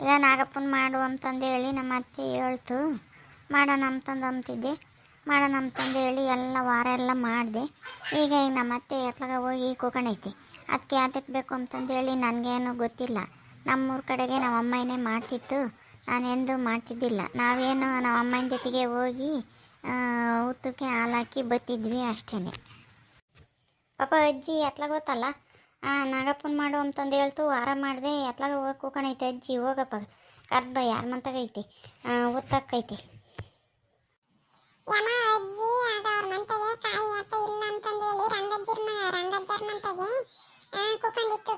ಈಗ ನಾಗಪ್ಪನ ಮಾಡು ಅಂತಂದು ಹೇಳಿ ನಮ್ಮ ಅತ್ತೆ ಹೇಳ್ತು. ಮಾಡೋಣ ಅಂತಂದು ಅಂತಿದ್ದೆ ಮಾಡೋಣ ಅಂತಂದು ಹೇಳಿ ಎಲ್ಲ ವಾರ ಎಲ್ಲ ಮಾಡಿದೆ. ಈಗ ಈಗ ನಮ್ಮ ಅತ್ತೆ ಎತ್ಲಾಗ ಹೋಗಿ ಕೂಕೊಂಡೈತಿ ಅದಕ್ಕೆ ಯಾತಕ್ಕೆ ಬೇಕು ಅಂತಂದು ಹೇಳಿ ನನಗೇನು ಗೊತ್ತಿಲ್ಲ. ನಮ್ಮೂರ ಕಡೆಗೆ ನಮ್ಮ ಅಮ್ಮನೇ ಮಾಡ್ತಿತ್ತು. ನಾನೆಂದೂ ಮಾಡ್ತಿದ್ದಿಲ್ಲ. ನಾವೇನು ನಮ್ಮ ಅಮ್ಮನ ಜೊತೆಗೆ ಹೋಗಿ ಆ, ಊಟಕ್ಕೆ ಹಾಲು ಹಾಕಿ ಬತ್ತಿದ್ವಿ ಅಷ್ಟೇ ಪಾಪ ಅಜ್ಜಿ ಎತ್ಲಾಗ ಗೊತ್ತಲ್ಲ ನಾಗಪ್ಪನ ಮಾಡು ಅಂತಂದು ಹೇಳ್ತು. ವಾರ ಮಾಡಿದೆ. ಎತ್ಲಾಗ ಹೋಗಿ ಕೂಕಣೈತೆ ಅಜ್ಜಿ. ಹೋಗಪ್ಪ. ಕರ್ದ ಯಾರ ಮಂತಾಗೈತಿ ಉತ್ತಕ್ಕೈತಿ ಯಮ ಅಜ್ಜಿ ಆಗ ಅವ್ರ ಮಂತೆಗೆ ಕಾಯಿ ಆತ ಇಲ್ಲ ರಂಗಜ್ಜರ್ ಮಂತೆಗೆ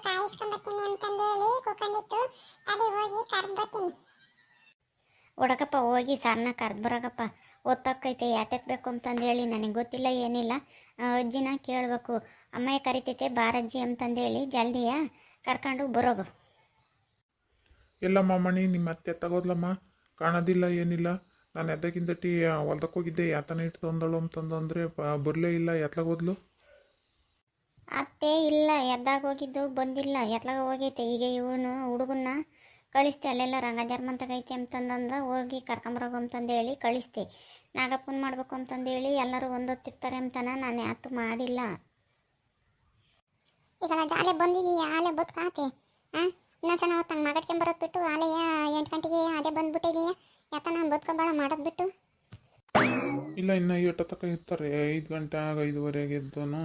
ಕಾಯಿ ಇಸ್ಕೊಂಬತ್ತೀನಿ ಹೋಗಿ ಕರ್ದ್ ಬರ್ತೀನಿ. ಹುಡಕಪ್ಪ ಹೋಗಿ ಸರ್ನ ಕರ್ದು ಬರಕಪ್ಪ ಒತ್ತಕ್ಕೈತೆ ಯಾತಕ್ಕೆ ಬೇಕು ಅಂತಂದೇಳಿ ನನಗೆ ಗೊತ್ತಿಲ್ಲ ಏನಿಲ್ಲ. ಅಜ್ಜಿನ ಕೇಳಬೇಕು. ಅಮ್ಮಯ್ಯ ಕರಿತೈತೆ ಬಾರಜ್ಜಿ ಅಂತಂದೇಳಿ ಜಲ್ದಿಯ ಕರ್ಕೊಂಡು ಬರೋಗು. ಇಲ್ಲಮ್ಮ ಮಣಿ ನಿಮ್ಮ ಅತ್ತೆ ತಗೋದ್ಲಮ್ಮ. ಕಾಣೋದಿಲ್ಲ ಏನಿಲ್ಲ. ನಾನು ಎದ್ದಕ್ಕಿಂತ ಟೀ ಹೊಲ್ದಕ್ಕೆ ಹೋಗಿದ್ದೆ. ಯಾತನ ಇಟ್ಟು ತಂದಳು ಅಂತಂದ್ರೆ ಬರಲೇ ಇಲ್ಲ. ಎತ್ಲಾಗ ಹೋದ್ಲು? ಅತ್ತೆ ಇಲ್ಲ ಎದ್ದಾಗ ಹೋಗಿದ್ದು ಬಂದಿಲ್ಲ. ಎತ್ಲಾಗ ಹೋಗೈತೆ. ಈಗ ಇವನು ಹುಡುಗನ್ನ ಕಳಿಸ್ತೆ ಅಲ್ಲೆಲ್ಲ ರಂಗಜರ್ಮಂತಗೈತೆ ಅಂತಂದಂದ ಹೋಗಿ ಕರ್ಕೊಂಬರೋಗು ಅಂತಂದು ಹೇಳಿ ಕಳಿಸ್ತೆ. ನಾಗಪ್ಪನ ಮಾಡ್ಬೇಕು ಅಂತಂದೇಳಿ ಎಲ್ಲರೂ ಒಂದೊತ್ತಿರ್ತಾರೆ ಅಂತನ ನಾನು ಯಾತು ಮಾಡಿಲ್ಲ. ಈಗ ನಾ ಜಾಲೆ ಬಂದಿದೀಯ ಆಲೆ ಬದುಕಾತೆ ಆ ಇನ್ನೊಂದು ಸಣ್ಣ ಹೊತ್ತು ಹಂಗೆ ಮಗಡ್ಕೊಂಬರೋದು ಬಿಟ್ಟು ಆಲೆಯ ಎಂಟು ಗಂಟೆಗೆ ಅದೇ ಬಂದ್ಬಿಟ್ಟಿದೀಯ. ಯಾಕ ನಾನು ಬದುಕೋಬೇಡ ಮಾಡೋದು ಬಿಟ್ಟು. ಇಲ್ಲ ಇನ್ನು ಏಟು ತಕ್ಕ ಇರ್ತಾರೆ. ಐದು ಗಂಟೆ ಆಗ ಐದುವರೆಗೆ ಎದ್ದೋನು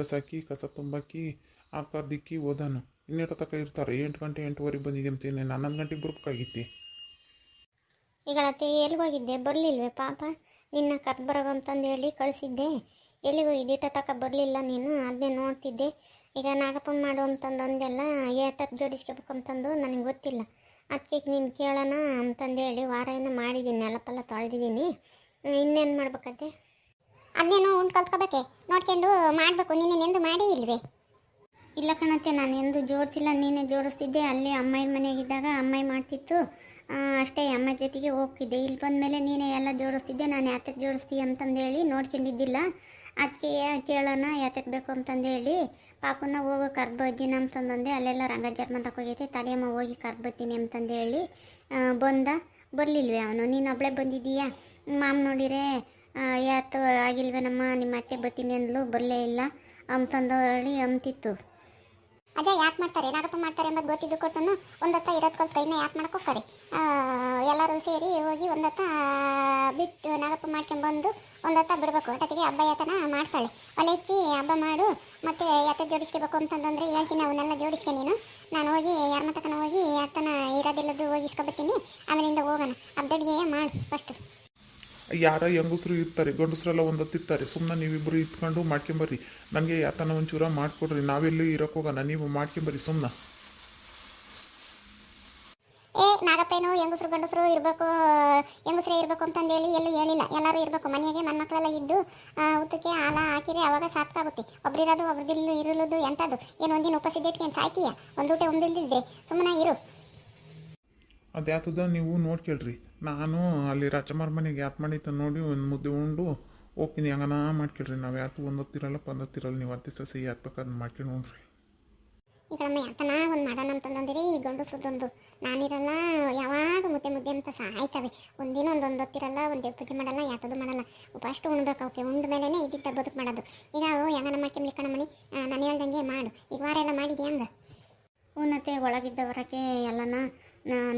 ಬಸ್ ಹಾಕಿ ಕಸ ತುಂಬಾಕಿ ಆ ದಿಕ್ಕಿ ಓದಾನು ಇನ್ನೆಟು ತಕ ಇರ್ತಾರೆ. ಎಂಟು ಗಂಟೆ ಎಂಟುವರೆಗೆ ಬಂದಿದ್ದೆ ಅಂತೀನಿ ಹನ್ನೊಂದು ಗಂಟೆಗೆ ಬರ್ಬೇಕಾಗಿತ್ತು ಈಗ ಅತ್ತೆ ಎಲ್ಲಿಗೆ ಹೋಗಿದ್ದೆ? ಬರಲಿಲ್ವೇ ಪಾಪ? ನಿನ್ನ ಕರ್ದು ಬರೋ ಅಂತಂದು ಹೇಳಿ ಕಳಿಸಿದ್ದೆ. ಎಲ್ಲಿಗೆ ಹೋಗಿದ್ದೆ? ಇಟ್ಟ ತಕ ಬರಲಿಲ್ಲ ನೀನು ಅದನ್ನೇ ನೋಡ್ತಿದ್ದೆ. ಈಗ ನಾಗಪ್ಪನ ಮಾಡು ಅಂತಂದು ಅಂದೆಲ್ಲ ಏತಕ್ಕೆ ಜೋಡಿಸ್ಕೋಬೇಕು ಅಂತಂದು ನನಗೆ ಗೊತ್ತಿಲ್ಲ. ಅದಕ್ಕೆ ನೀನು ಕೇಳೋಣ ಅಂತಂದು ಹೇಳಿ ವಾರ ಏನೋ ಮಾಡಿದ್ದೀನಿ ನೆಲಪೆಲ್ಲ ತೊಳೆದಿದ್ದೀನಿ. ಇನ್ನೇನು ಮಾಡ್ಬೇಕತ್ತೆ? ಅದನ್ನೇನು ಉಂಟು ಕಲ್ತ್ಕೋಬೇಕೆ ನೋಡ್ಕೊಂಡು ಮಾಡಬೇಕು ನೀನೇನೆಂದು ಮಾಡೇ ಇಲ್ವೇ ಇಲ್ಲ ಕಣತ್ತೆ, ನಾನು ಎಂದು ಜೋಡಿಸಿಲ್ಲ, ನೀನೇ ಜೋಡಿಸ್ತಿದ್ದೆ. ಅಲ್ಲಿ ಅಮ್ಮಾಯಿ ಮನೆಯಾಗಿದ್ದಾಗ ಅಮ್ಮಾಯಿ ಮಾಡ್ತಿತ್ತು. ಅಷ್ಟೇ ಅಮ್ಮ ಜೊತೆಗೆ ಹೋಗ್ತಿದ್ದೆ. ಇಲ್ಲಿ ಬಂದ ಮೇಲೆ ನೀನೇ ಎಲ್ಲ ಜೋಡಿಸ್ತಿದ್ದೆ, ನಾನು ಯಾತಕ್ಕೆ ಜೋಡಿಸ್ತೀಯ ಅಂತಂದೇಳಿ ನೋಡ್ಕೊಂಡಿದ್ದಿಲ್ಲ. ಅದಕ್ಕೆ ಕೇಳೋಣ ಯಾತಕ್ಕೆ ಬೇಕು ಅಂತಂದೇಳಿ. ಪಾಪನ ಹೋಗೋ ಕರ್ಬ ಅಜ್ಜಿನ ಅಂತಂದಂದೆ, ಅಲ್ಲೆಲ್ಲ ರಂಗಜ್ಜರ್ಮ ಹೋಗೈತೆ. ತಡೆಯಮ್ಮ ಹೋಗಿ ಕರ್ಬತ್ತೀನಿ ಅಂತಂದೇಳಿ ಬಂದ. ಬರಲಿಲ್ವೇ ಅವನು? ನೀನು ಒಬ್ಬಳೆ ಬಂದಿದ್ದೀಯಾ? ಮಾಮ್ ನೋಡಿರೆ ಯಾತು ಆಗಿಲ್ವೇನಮ್ಮ ನಿಮ್ಮ ಅತ್ತೆ ಬತ್ತೀನಿ ಅಂದ್ಲು, ಬರಲೇ ಇಲ್ಲ ಅಂತಂದು ಹೇಳಿ ಅಂತಿತ್ತು. ಅದೇ ಯಾಕೆ ಮಾಡ್ತಾರೆ? ನಾಗಪ್ಪ ಮಾಡ್ತಾರೆ ಎಂಬುದು ಗೊತ್ತಿದ್ದು ಕೊಟ್ಟನು ಒಂದತ್ತ ಕಲ್ತು ಕೈನ ಯಾಕೆ ಮಾಡ್ಕೋತಾರೆ ಎಲ್ಲರೂ ಸೇರಿ ಹೋಗಿ ಒಂದತ್ತ ಬಿಟ್ಟು ನಾಗಪ್ಪ ಮಾಡ್ಕೊಂಬಂದು ಒಂದತ್ತ ಬಿಡಬೇಕು. ಒಟ್ಟಿಗೆ ಹಬ್ಬ ಯಾತನ ಮಾಡ್ತಾಳೆ. ಒಲೆ ಹಚ್ಚಿ ಹಬ್ಬ ಮಾಡು, ಮತ್ತು ಯಾತ ಜೋಡಿಸ್ಕೋಬೇಕು ಅಂತಂದ್ರೆ ಹೇಳ್ತೀನಿ, ಅವನ್ನೆಲ್ಲ ಜೋಡಿಸ್ಕೆ ನೀನು. ನಾನು ಹೋಗಿ ಯಾರ ಮತಕನ ಹೋಗಿ ಯಾತನ ಇರೋದಿಲ್ಲದ್ದು ಹೋಗಿಸ್ಕೊಬರ್ತೀನಿ ಆಮೇಲಿಂದ ಹೋಗೋಣ. ಹಬ್ಬದಡಿಗೆ ಮಾಡು ಫಸ್ಟ್ ಯಾರ ಹೆಂಗಸ್ರು ಇರ್ತಾರೆ ಗಂಡಸ್ರೆಲ್ಲ ಒಂದೊತ್ತಿರ್ತಾರೆ ಸುಮ್ಮನೆ ನೀವಿಬ್ಬರು ಇತ್ಕೊಂಡು ಮಾಡ್ಕೊಂಬರ್ರಿ. ನನಗೆ ಯಾತನ ಒಂಚೂರ ಮಾಡಿಕೊಡ್ರಿ ನಾವೆಲ್ಲಿ ಇರೋಕೆ ಹೋಗೋಣ ನೀವು ಮಾಡ್ಕೊಂಬರ್ರಿ ಸುಮ್ಮನೆ ಏ ನಾಗಪ್ಪೇನು ಹೆಂಗಸ್ರು ಗಂಡಸರು ಇರಬೇಕು ಹೆಂಗಸ್ರೇ ಇರಬೇಕು ಅಂತಂದೇಳಿ ಎಲ್ಲೂ ಹೇಳಿಲ್ಲ. ಎಲ್ಲರೂ ಇರಬೇಕು ಮನೆಗೆ ಮಕ್ಕಳೆಲ್ಲ ಇದ್ದು ಊಟಕ್ಕೆ ಹಾಲ ಹಾಕಿದ್ರೆ ಅವಾಗ ಸಾಕಾಗುತ್ತೆ ಒಬ್ಬರಿರೋದು ಒಬ್ರದಿಲ್ಲ ಇರಲದು ಎಂಥದ್ದು? ಏನು ಒಂದಿನ ಉಪಸಿದ್ದಿಟ್ಕೆ ಸಾಯ್ತೀಯ? ಒಂದು ಊಟ ಒಂದಿಲ್ದಿದ್ರೆ ಸುಮ್ಮನೆ ಇರು. ಅದ್ಯಾತದ ನೀವು ನೋಡ್ಕೇಳ್ರಿ. ನಾನು ಅಲ್ಲಿ ರಾಜಮಾರ್ ಮನೆಗೆ ಯಾತ್ ಮಾಡಿತ್ತ ನೋಡಿ ಒಂದು ಮುದ್ದೆ ಉಂಡು. ಹೋಗ್ತೀನಿ ಹಂಗನ ಮಾಡ್ಕೊಳ್ರಿ. ನಾವು ಯಾತು ಒಂದೊತ್ತಿರಲ್ಲ ಪಂದೊತ್ತಿರಲ್ಲ ನೀವು ಅತ್ತೆ ಸಸಿ ಯಾತ್ ಬೇಕಾದ್ರೆ ಮಾಡ್ಕೊಂಡು ನೋಡ್ರಿ. ಈ ಕಡಮ್ಮ ಯಾತನ ಒಂದು ಮಾಡೋಣ ಅಂತಂದಂದಿರಿ. ಈ ಗಂಡಸ್ರದೊಂದು ನಾನಿರಲ್ಲ ಯಾವಾಗ ಮುದ್ದೆ ಮುದ್ದೆ ಅಂತ ಸಾಯ್ತವೆ ಒಂದಿನ ಒಂದೊಂದು ಹೊತ್ತಿರಲ್ಲ ಒಂದು ಪೂಜೆ ಮಾಡಲ್ಲ ಯಾತದು ಮಾಡಲ್ಲ. ಫಸ್ಟ್ ಉಣ್ಬೇಕು ಅವಕ್ಕೆ ಉಂಡ ಮೇಲೇ ಇದ್ದಿದ್ದ ಬದುಕು ಮಾಡೋದು. ಈಗ ಅವು ಹೆಂಗನ ಮಾಡ್ಕೊಂಬ್ಲಿ ಕಣಮಣಿ ನಾನು ಹೇಳ್ದಂಗೆ ಮಾಡು. ಈಗ ವಾರ ಎಲ್ಲ ಮಾಡಿದ್ಯಾ ಹಂಗ? ಉನ್ನತೆ ಒಳಗಿದ್ದ ಹೊರಕ್ಕೆ ಎಲ್ಲನ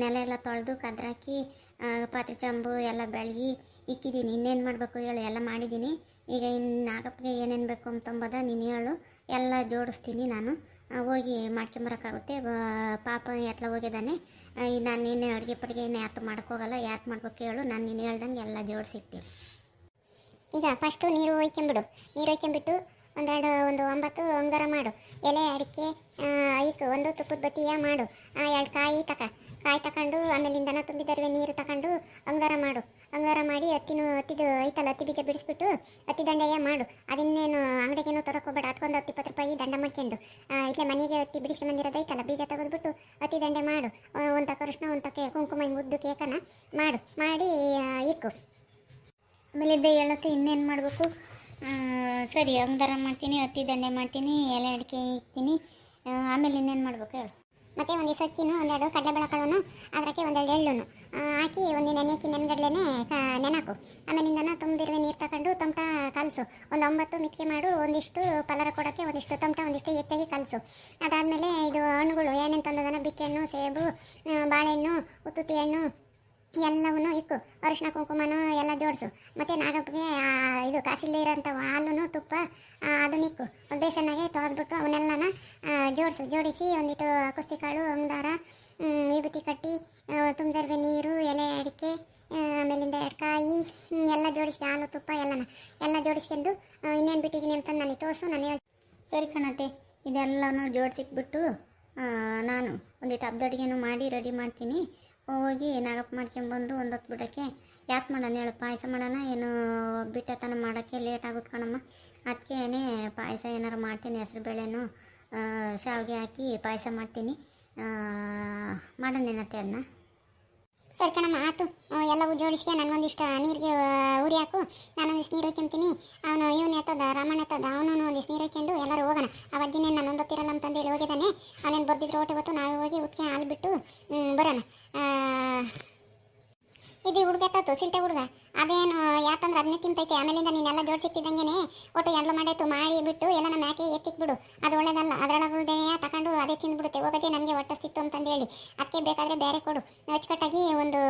ನೆಲ ಎಲ್ಲ ತೊಳೆದು ಕದ್ರಾಕಿ ಪಾತ್ರೆ ಚಂಬು ಎಲ್ಲ ಬೆಳಗಿ ಇಕ್ಕಿದ್ದೀನಿ ಇನ್ನೇನು ಮಾಡಬೇಕು ಹೇಳು? ಎಲ್ಲ ಮಾಡಿದ್ದೀನಿ ಈಗ ಇನ್ನು ನಾಗಪ್ಪಗೆ ಏನೇನು ಬೇಕು ಅಂತಂಬದ ನೀನು ಹೇಳು. ಎಲ್ಲ ಜೋಡಿಸ್ತೀನಿ ನಾನು. ಹೋಗಿ ಮಾಡ್ಕೊಂಬರೋಕ್ಕಾಗುತ್ತೆ. ಪಾಪ ಎತ್ಲ ಹೋಗಿದ್ದಾನೆ. ನಾನು ನಿನ್ನೆ ಅಡುಗೆ ಪಡಿಗೆ ಇನ್ನು ಯಾತು ಹೋಗಲ್ಲ. ಯಾಕೆ ಮಾಡ್ಬೇಕು ಹೇಳು. ನಾನು ನೀನು ಹೇಳ್ದಂಗೆ ಎಲ್ಲ ಜೋಡಿಸಿರ್ತೀವಿ ಈಗ ಫಸ್ಟು ನೀರು ಒಯ್ಕೊಂಬಿಡು. ನೀರು ಒಯ್ಕೊಂಬಿಟ್ಟು ಒಂದೆರಡು, ಒಂದು ಒಂಬತ್ತು ಅಂಗಾರ ಮಾಡು. ಎಲೆ ಅಡಿಕೆ ಐಕ್ ಒಂದು ತುಪ್ಪದ ಬತ್ತಿಯ ಮಾಡು. ಎರಡು ಕಾಯಿ ತಕ. ಕಾಯಿ ತಕೊಂಡು ಆಮೇಲಿಂದ ದನ ತುಂಬಿದರ್ವೆ ನೀರು ತಗೊಂಡು, ಅಂಗಾರ ಮಾಡು. ಅಂಗಾರ ಮಾಡಿ ಹತ್ತಿನ ಹತ್ತಿದು ಐತಲ್ಲ ಹತ್ತಿ ಬೀಜ ಬಿಡಿಸ್ಬಿಟ್ಟು ಹತ್ತಿ ದಂಡೆಯ ಮಾಡು. ಅದನ್ನೇನು ಅಂಗಡಿಗೇನು ಹೋಗ್ಬೇಡ. ಅದಕ್ಕೊಂದು ಹತ್ತು ಇಪ್ಪತ್ತು ರೂಪಾಯಿ ದಂಡ ಮಾಡ್ಕೊಂಡು ಇಲ್ಲೇ ಮನೆಗೆ ಹತ್ತಿ ಬಿಡಿಸ್ಕೊಂಬಂದಿರೋದು ಐತಲ್ಲ, ಬೀಜ ತೆಗೆದ್ಬಿಟ್ಟು ಹತ್ತಿ ದಂಡೆ ಮಾಡು. ಒಂದು ತಕ್ಕ ಅರಿಶಿನ ಒಂದು ತಕ್ಕ ಕುಂಕುಮ, ಹಿಂಗೆ ಉದ್ದು ಕೇಕನ ಮಾಡು. ಮಾಡಿ ಇಕ್ಕು. ಆಮೇಲೆ ಇದ್ದ ಹೇಳತ್ತೆ, ಇನ್ನೇನು ಮಾಡಬೇಕು? ಸರಿ, ಅಂಗಾರ ಮಾಡ್ತೀನಿ ಹತ್ತಿ ದಂಡೆ ಮಾಡ್ತೀನಿ, ಎಲೆ ಅಡಿಕೆ ಇಕ್ತೀನಿ. ಆಮೇಲೆ ಇನ್ನೇನು ಮಾಡ್ಬೇಕು ಹೇಳು? ಮತ್ತು ಒಂದಿಷ್ಟು ಅಕ್ಕಿನೂ ಒಂದೆರಡು ಕಡಲೆಬೇಳೆ ಕಾಳನ್ನು ಅದಕ್ಕೆ ಒಂದೆರಡು ಎಳ್ಳುನು. ಹಾಕಿ ಒಂದು ನೆನೆಯಕ್ಕಿ ನೆನ್ಗಡ್ಲೆನೆ ನೆನಾಕು. ಆಮೇಲಿಂದನ ತುಂಬಿರುವೆ ನೀರು ತಗೊಂಡು ತಮಟ ಕಲಸು. ಒಂದು ಒಂಬತ್ತು ಮಿತ್ಕೆ ಮಾಡು, ಒಂದಿಷ್ಟು ಪಲರ ಕೊಡೋಕ್ಕೆ ಒಂದಿಷ್ಟು ತಮಟ ಒಂದಿಷ್ಟು ಹೆಚ್ಚಾಗಿ ಕಲಸು. ಅದಾದಮೇಲೆ ಇದು ಹಣ್ಣುಗಳು, ಏನೇನು ತಂದದನ ಬಿಕ್ಕೆಹಣ್ಣು ಸೇಬು ಬಾಳೆಹಣ್ಣು ಉತ್ತುತಿ ಹಣ್ಣು ಎಲ್ಲವನ್ನು ಇಕ್ಕು. ಅರಿಶಿನ ಕುಂಕುಮನೂ ಎಲ್ಲ ಜೋಡಿಸು. ಮತ್ತು ನಾಗಪ್ಪಗೆ ಕಾಸಿಲ್ಲದೆ ಇರೋಂಥ ಹಾಲು ತುಪ್ಪ ಆಧುನಿಕ ಅದನ್ನ ಇಕ್ಕು. ಬೇಸನ್ನಾಗೆ ತೊಳೆದ್ಬಿಟ್ಟು ಅವನ್ನೆಲ್ಲನ ಜೋಡಿಸು. ಜೋಡಿಸಿ ಒಂದಿಟ್ಟು ಕುಸ್ತಿ ಕಾಳು ಅಂಗಾರ ವಿಭೂತಿ ಕಟ್ಟಿ ತುಂಬಿದರ್ವೆ ನೀರು, ಎಲೆ ಅಡಿಕೆ ಆಮೇಲಿಂದ ಎಡ್ಕಾಯಿ ಎಲ್ಲ ಜೋಡಿಸಿ ಹಾಲು, ತುಪ್ಪ ಎಲ್ಲನ. ಎಲ್ಲ ಜೋಡಿಸ್ಕೊಂಡು ಇನ್ನೇನು ಬಿಟ್ಟಿದ್ದೀನಿ ಅಂತ ನನಗೆ ತೋರಿಸು, ನಾನು ಹೇಳಿ ಸರಿ ಕಣತೆ. ಇದೆಲ್ಲನೂ ಜೋಡಿಸಿಕ್ಬಿಟ್ಟು ನಾನು ಒಂದಿಟ್ಟು ಹಬ್ಬದ ಅಡುಗೆನೂ ಮಾಡಿ, ರೆಡಿ ಮಾಡ್ತೀನಿ. ಹೋಗಿ ನಾಗಪ್ಪ ಮಾಡ್ಕೊಂಬಂದು ಒಂದು ಹೊತ್ತು ಬಿಡೋಕ್ಕೆ. ಯಾಕೆ ಮಾಡೋಣ ಹೇಳು, ಪಾಯಸ ಮಾಡೋಣ? ಏನು ಬಿಟ್ಟತನ ಮಾಡೋಕ್ಕೆ ಲೇಟ್ ಆಗುತ್ತೆ ಕಣಮ್ಮ. ಅದಕ್ಕೇನೆ ಪಾಯಸ ಏನಾರು ಮಾಡ್ತೀನಿ, ಹೆಸ್ರು ಬೇಳೆನೂ ಶಾವಿಗೆ ಹಾಕಿ ಪಾಯಸ ಮಾಡ್ತೀನಿ. ಮಾಡೋಣೇನತ್ತೆ ಅದನ್ನ ಸರಿ ಕಣಮ್ಮ, ಆತು. ಎಲ್ಲವೂ ಜೋಡಿಸ್ಕೆ ನನಗೊಂದಿಷ್ಟು ನೀರಿಗೆ ಉರಿ ಹಾಕು. ನಾನೊಂದಿಷ್ಟು ನೀರು ಹಾಕ್ಯಂತೀನಿ ಅವನು, ಇವನು ಎತ್ತದ, ರಾಮಣ್ಣ ಎತ್ತದ, ಅವನು ಒಂದಿಷ್ಟು ನೀರು ಹಾಕೊಂಡು ಎಲ್ಲರೂ ಹೋಗೋಣ. ಆ ಅಜ್ಜಿನೇ ನಾನು ಒಂದೊತ್ತಿರಲ್ಲ ಅಂತಂದೇಳಿ ಹೋಗಿದ್ದಾನೆ. ಅವನೇನು ಬರ್ದಿದ್ರು ಓಟೆ ಗೊತ್ತು, ನಾವೇ ಹೋಗಿ ಉತ್ಕೆ ಹಾಲು ಬಿಟ್ಟು ಬರೋಣ. ಇದು ಹುಡುಗ ಎತ್ತತ್ತು ಸಿಲ್ಟೆ ಹುಡುಗ. ಅದೇನು, ಯಾಕಂದ್ರೆ ಅದನ್ನೇ ತಿಂತೈತೆ. ಆಮೇಲಿಂದ ನೀನೆಲ್ಲ ಜೋಡಿಸಿಟ್ಟಿದ್ದಂಗೆನೆ ಒಟ್ಟು ಎಲ್ಲ ಮಾಡಾಯ್ತು ಮಾಡಿ ಬಿಟ್ಟು ಎಲ್ಲ ನಮ್ಮ ಯಾಕೆ ಎತ್ತಿಕ್ಬಿಡು ಅದು ಒಳ್ಳೇದಲ್ಲ. ಅದರೊಳಗುಳ್ದೇನೆ ತಗೊಂಡು ಅದೇ ತಿಂದ್ಬಿಡುತ್ತೆ. ಹೋಗದೆ ನನಗೆ ಸಿಕ್ತು ಅಂತಂದೇಳಿ. ಅದಕ್ಕೆ ಬೇಕಾದರೆ ಬೇರೆ ಕೊಡು. ಅಚ್ಚುಕಟ್ಟಾಗಿ ಒಂದು,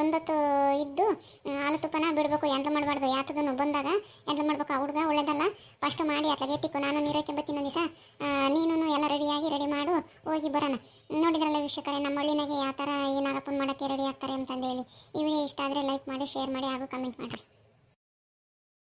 ಒಂದೊತ್ತು ಇದ್ದು ಹಾಲು ತುಪ್ಪನ ಬಿಡಬೇಕು. ಎಂತ ಮಾಡಬಾರ್ದು. ಯಾತದನ್ನು ಬಂದಾಗ ಎಂತ ಮಾಡಬೇಕು. ಆ ಹುಡುಗ ಒಳ್ಳೇದಲ್ಲ. ಫಸ್ಟ್ ಮಾಡಿ ಅತ್ಲಾಗೆ ಎತ್ತಿಕ್ಕು. ನಾನು ನೀರಕ್ಕೆ ಬತ್ತೀನಿ ದಿವಸ ನೀನು ಎಲ್ಲ ರೆಡಿಯಾಗಿ ರೆಡಿ ಮಾಡು. ಹೋಗಿ ಬರೋಣ. ನೋಡಿದ್ರಲ್ಲ ವೀಕ್ಷಕರೇ, ನಮ್ಮ ಹಳ್ಳಿನಾಗೆ ಯಾವ ಥರ ಏನಾಗಪ್ಪ ಮಾಡೋಕ್ಕೆ ರೆಡಿ ಆಗ್ತಾರೆ ಅಂತಂದೇಳಿ. ಈ ವಿಡಿಯೋ ಇಷ್ಟ ಆದರೆ ಲೈಕ್ ಮಾಡಿ, ಶೇರ್ ಮಾಡಿ, ಹಾಗೂ ಕಮೆಂಟ್ ಮಾಡಿ